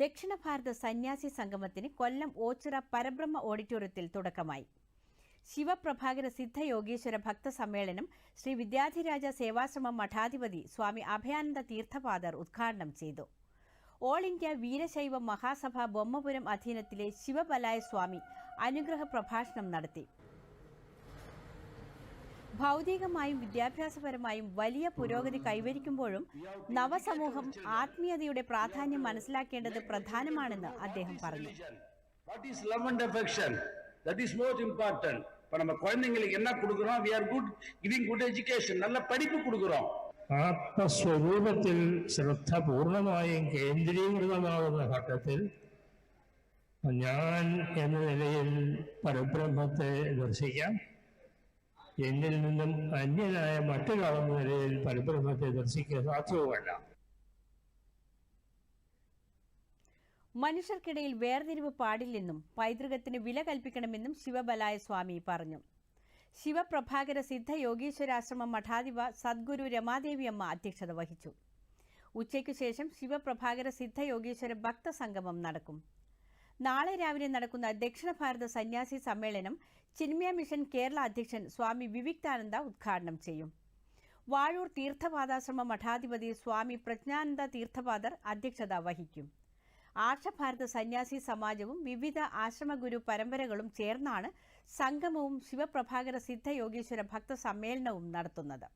ദക്ഷിണ ഭാരത സന്യാസി സംഗമത്തിന് കൊല്ലം ഓച്ചിറ പരബ്രഹ്മ ഓഡിറ്റോറിയത്തിൽ തുടക്കമായി. ശിവപ്രഭാകര സിദ്ധ യോഗീശ്വര ഭക്ത സമ്മേളനം ശ്രീ വിദ്യാധിരാജ സേവാശ്രമം മഠാധിപതി സ്വാമി അഭയാനന്ദ തീർത്ഥപാദർ ഉദ്ഘാടനം ചെയ്തു. ഓൾ ഇന്ത്യ വീരശൈവ മഹാസഭ ബൊമ്മപുരം അധീനത്തിലെ ശിവബലായ സ്വാമി അനുഗ്രഹ പ്രഭാഷണം നടത്തി. ഭൗതികമായും വിദ്യാഭ്യാസപരമായും വലിയ പുരോഗതി കൈവരിക്കുമ്പോഴും നവസമൂഹം ആത്മീയതയുടെ പ്രാധാന്യം മനസ്സിലാക്കേണ്ടത് പ്രധാനമാണെന്ന് അദ്ദേഹം പറഞ്ഞു what is love and affection that is most important இப்ப நம்ம குழந்தைங்களுக்கு என்ன கொடுக்குறோம் we are good giving good education நல்ல படிப்பு கொடுக்குறோம் ആത്മസ്വരൂപത്തിൽ ശ്രദ്ധ പൂർണ്ണമായും കേന്ദ്രീകൃതമാകുന്ന ഘട്ടത്തിൽ ഞാൻ എന്ന നിലയിൽ പരബ്രഹ്മത്തെ ദർശിക്കാം എന്നിൽ നിന്നും അന്യനായ മറ്റൊരാളെന്ന നിലയിൽ പരബ്രഹ്മത്തെ ദർശിക്കുക സാധ്യവുമല്ല. മനുഷ്യർക്കിടയിൽ വേർതിരിവ് പാടില്ലെന്നും പൈതൃകത്തിന് വില കൽപ്പിക്കണമെന്നും ശിവബലായ സ്വാമി പറഞ്ഞു. ശിവപ്രഭാകര സിദ്ധ യോഗീശ്വരാശ്രമം മഠാധിപ സദ്ഗുരു രമാദേവി അമ്മ അധ്യക്ഷത വഹിച്ചു. ഉച്ചയ്ക്കു ശേഷം ശിവപ്രഭാകര സിദ്ധ യോഗീശ്വര ഭക്തസംഗമം നടക്കും. നാളെ രാവിലെ നടക്കുന്ന ദക്ഷിണ ഭാരത സന്യാസി സമ്മേളനം ചിന്മയ മിഷൻ കേരള അധ്യക്ഷൻ സ്വാമി വിവിക്താനന്ദ ഉദ്ഘാടനം ചെയ്യും. വാഴൂർ തീർത്ഥപാദാശ്രമ മഠാധിപതി സ്വാമി പ്രജ്ഞാനന്ദ തീർത്ഥപാദർ അധ്യക്ഷത വഹിക്കും. ആർഷഭാരത സന്യാസി സമാജവും വിവിധ ആശ്രമഗുരു പരമ്പരകളും ചേർന്നാണ് സംഗമവും ശിവപ്രഭാകര സിദ്ധ ഭക്തസമ്മേളനവും ഭക്ത സമ്മേളനവും നടത്തുന്നത്.